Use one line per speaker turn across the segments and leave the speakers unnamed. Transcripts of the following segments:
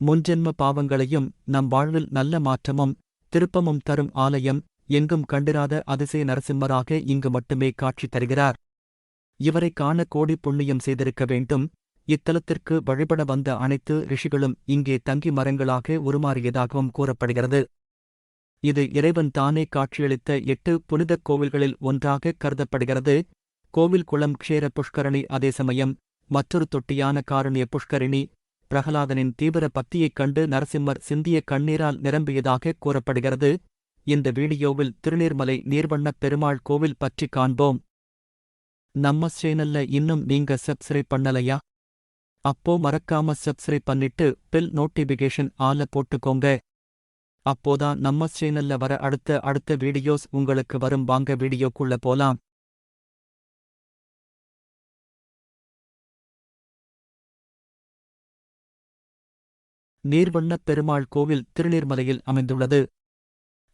முன்ஜென்ம பாவங்களையும் நம் வாழ்வில் நல்ல மாற்றமும் திருப்பமும் தரும் ஆலயம் எங்கும் கண்டிராத அதிசய நரசிம்மராக இங்கு மட்டுமே காட்சி தருகிறார். இவரை காண கோடி புண்ணியம் செய்திருக்க வேண்டும். இத்தலத்திற்கு வழிபட வந்த அனைத்து ரிஷிகளும் இங்கே தங்கி மரங்களாக உருமாறியதாகவும் கூறப்படுகிறது. இது இறைவன் தானே காட்சியளித்த எட்டு புனிதக் கோவில்களில் ஒன்றாக கருதப்படுகிறது. கோவில் குளம் க்ஷேர புஷ்கரணி அதே சமயம் மற்றொரு தொட்டியான காரணிய புஷ்கரிணி பிரகலாதனின் தீவிர பக்தியைக் கண்டு நரசிம்மர் சிந்திய கண்ணீரால் நிரம்பியதாக கூறப்படுகிறது. இந்த வீடியோவில் திருநீர்மலை நீர்வண்ணப் பெருமாள் கோவில் பற்றி காண்போம். நம்ம சேனல்ல இன்னும் நீங்க சப்ஸ்கிரைப் பண்ணலையா? அப்போ மறக்காம சப்ஸ்கிரைப் பண்ணிட்டு பில் நோட்டிபிகேஷன் ஆல போட்டுக்கோங்க. அப்போதான் நம்ம சேனல்ல வர அடுத்த அடுத்த வீடியோஸ் உங்களுக்கு வரும். வாங்க வீடியோக்குள்ள போலாம். நீர்வண்ணப் பெருமாள் கோவில் திருநீர்மலையில் அமைந்துள்ளது.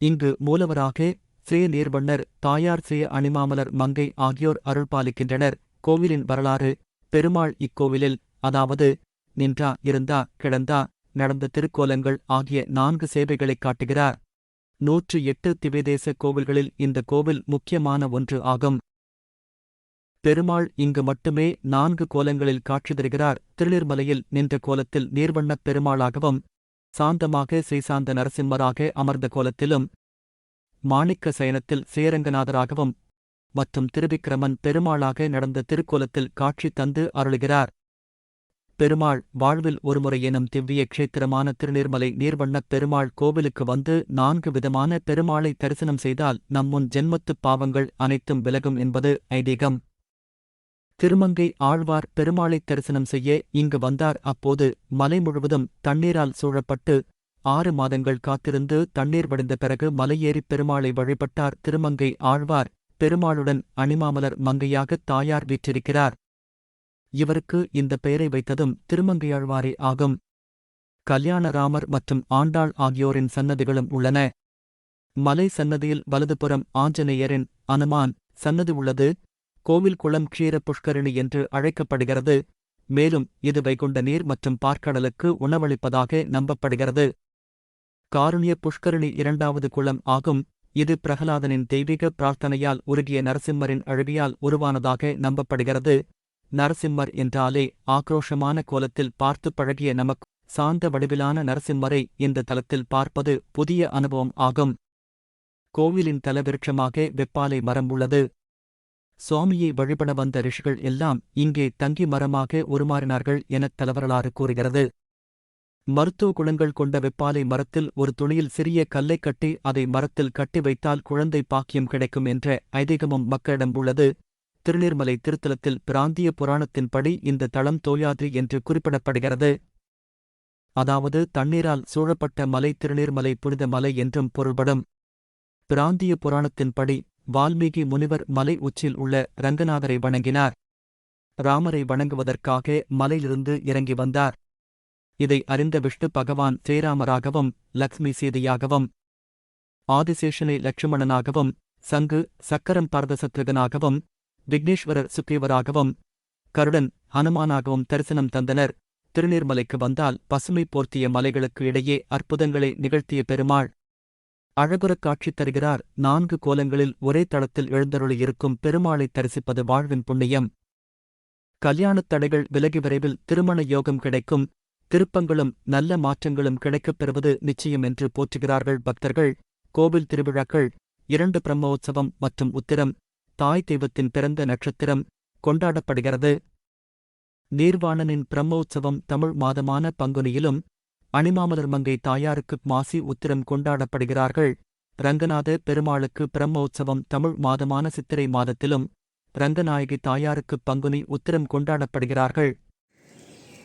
இங்கு மூலவராக ஸ்ரீ நீர்வண்ணர் தாயார் ஸ்ரீ அணிமாமலர் மங்கை ஆகியோர் அருள்பாலிக்கின்றனர் கோவிலின் வரலாறு பெருமாள் இக்கோவிலில் அதாவது நின்றா இருந்தா கிடந்தா நடந்த திருக்கோலங்கள் ஆகிய நான்கு சேவைகளைக் காட்டுகிறார். நூற்று எட்டு திவேதேச கோவில்களில் இந்த கோவில் முக்கியமான ஒன்று ஆகும். பெருமாள் இங்கு மட்டுமே நான்கு கோலங்களில் காட்சி தருகிறார். திருநீர்மலையில் நின்ற கோலத்தில் நீர்வண்ணப் பெருமாளாகவும் சாந்தமாக ஸ்ரீசாந்த நரசிம்மராக அமர்ந்த கோலத்திலும் மாணிக்க சயனத்தில் சேரங்கநாதராகவும் மற்றும் திருவிக்கிரமன் பெருமாளாக நடந்த திருக்கோலத்தில் காட்சி தந்து அருளுகிறார். பெருமாள் வாழ்வில் ஒருமுறை எனும் திவ்ய க்ஷேத்திரமான திருநீர்மலை நீர்வண்ணப் பெருமாள் கோவிலுக்கு வந்து நான்கு விதமான பெருமாளை தரிசனம் செய்தால் நம் முன் ஜென்மத்துப் பாவங்கள் அனைத்தும் விலகும் என்பது ஐதீகம். திருமங்கை ஆழ்வார் பெருமாளை தரிசனம் செய்ய இங்கு வந்தார். அப்போது மலை முழுவதும் தண்ணீரால் சூழப்பட்டு ஆறு மாதங்கள் காத்திருந்து தண்ணீர் வடிந்த பிறகு மலையேறிப் பெருமாளை வழிபட்டார். திருமங்கை ஆழ்வார் பெருமாளுடன் அணிமாமலர் மங்கையாகத் தாயார் வீற்றிருக்கிறார். இவருக்கு இந்த பெயரை வைத்ததும் திருமங்கையாழ்வாரே ஆகும். கல்யாணராமர் மற்றும் ஆண்டாள் ஆகியோரின் சன்னதிகளும் உள்ளன. மலை சன்னதியில் வலதுபுறம் ஆஞ்சநேயரின் அனுமான் சன்னதி உள்ளது. கோவில் குளம் க்ஷீர புஷ்கரிணி என்று அழைக்கப்படுகிறது. மேலும் இது வைகுண்ட நீர் மற்றும் பார்க்கடலுக்கு உணவளிப்பதாக நம்பப்படுகிறது. காருண்ய புஷ்கரிணி இரண்டாவது குளம் ஆகும். இது பிரகலாதனின் தெய்வீக பிரார்த்தனையால் உருகிய நரசிம்மரின் அழுவியால் உருவானதாக நம்பப்படுகிறது. நரசிம்மர் என்றாலே ஆக்ரோஷமான கோலத்தில் பார்த்து பழகிய நமக்கு சாந்த வடிவிலான நரசிம்மரை இந்த தலத்தில் பார்ப்பது புதிய அனுபவம் ஆகும். கோவிலின் தலவிருட்சமாக வெப்பாலை மரம் உள்ளது. சுவாமியை வழிபட வந்த ரிஷிகள் எல்லாம் இங்கே தங்கி மரமாக உருமாறினார்கள் எனத் தலவரலாறு கூறுகிறது. மருத்துவ குணங்கள் கொண்ட வெப்பாலை மரத்தில் ஒரு துணியில் சிறிய கல்லை கட்டி அதை மரத்தில் கட்டி வைத்தால் குழந்தை பாக்கியம் கிடைக்கும் என்ற ஐதீகமும் மக்களிடம் உள்ளது. திருநீர்மலை திருத்தலத்தில் பிராந்திய புராணத்தின்படி இந்த தளம் தோயாது என்று குறிப்பிடப்படுகிறது. அதாவது தண்ணீரால் சூழப்பட்ட மலை திருநீர்மலை புனித மலை என்றும் பொருள்படும். பிராந்திய புராணத்தின்படி வால்மீகி முனிவர் மலை உச்சில் உள்ள ரங்கநாதரை வணங்கினார். ராமரை வணங்குவதற்காக மலையிலிருந்து இறங்கி வந்தார். இதை அறிந்த விஷ்ணு பகவான் ஸ்ரீராமராகவும் லக்ஷ்மி சீதையாகவும் ஆதிசேஷனை லட்சுமணனாகவும் சங்கு சக்கரம் பரதசத்ருகனாகவும் விக்னேஸ்வரர் சுக்ரீவராகவும் கருடன் ஹனுமானாகவும் தரிசனம் தந்தனர். திருநீர்மலைக்கு வந்தால் பசுமை போர்த்திய மலைகளுக்கு இடையே அற்புதங்களை நிகழ்த்திய பெருமாள். அழகுறக் காட்சி தருகிறார். நான்கு கோலங்களில் ஒரே தளத்தில் எழுந்தருளியிருக்கும் பெருமாளை தரிசிப்பது வாழ்வின் புண்ணியம். கல்யாணத் தடைகள் விலகி விரைவில் திருமண யோகம் கிடைக்கும். திருப்பங்களும் நல்ல மாற்றங்களும் கிடைக்கப் பெறுவது நிச்சயம் என்று போற்றுகிறார்கள் பக்தர்கள். கோவில் திருவிழாக்கள் இரண்டு பிரம்மோற்சவம் மற்றும் உத்திரம் தாய் தெய்வத்தின் பிறந்த நட்சத்திரம் கொண்டாடப்படுகிறது. நீர்வாணனின் பிரம்மோற்சவம் தமிழ் மாதமான பங்குனியிலும் அணிமாமலர் மங்கை தாயாருக்கு மாசி உத்திரம் கொண்டாடப்படுகிறார்கள். ரங்கநாத பெருமாளுக்கு பிரம்மோற்சவம் தமிழ் மாதமான சித்திரை மாதத்திலும் ரங்கநாயகி தாயாருக்கு பங்குனி உத்திரம் கொண்டாடப்படுகிறார்கள்.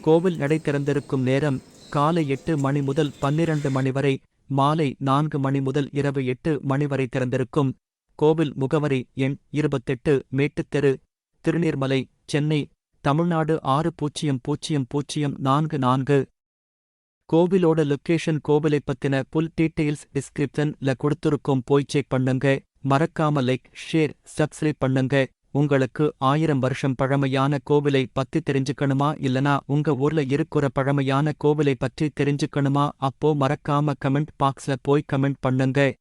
கோவில் நடை திறந்திருக்கும் நேரம் காலை எட்டு மணி முதல் பன்னிரண்டு மணி வரை மாலை நான்கு மணி முதல் இரவு எட்டு மணி வரை திறந்திருக்கும். கோவில் முகவரி எண் இருபத்தெட்டு மேட்டுத்தெரு திருநீர்மலை சென்னை தமிழ்நாடு ஆறு பூஜ்ஜியம் பூஜ்ஜியம் பூஜ்ஜியம் நான்கு நான்கு. கோவிலோட லொக்கேஷன் கோவிலை பத்தின புல் டீட்டெயில்ஸ் டிஸ்கிரிப்ஷன்ல கொடுத்துருக்கோம் போய் செக் பண்ணுங்க. மறக்காம லைக் ஷேர் சப்ஸ்கிரைப் பண்ணுங்க. உங்களுக்கு ஆயிரம் வருஷம் பழமையான கோவிலை பத்தி தெரிஞ்சுக்கணுமா? இல்லனா உங்க ஊர்ல இருக்கிற பழமையான கோவிலை பற்றி தெரிஞ்சுக்கணுமா? அப்போ மறக்காம கமெண்ட் பாக்ஸ்ல போய் கமெண்ட் பண்ணுங்க.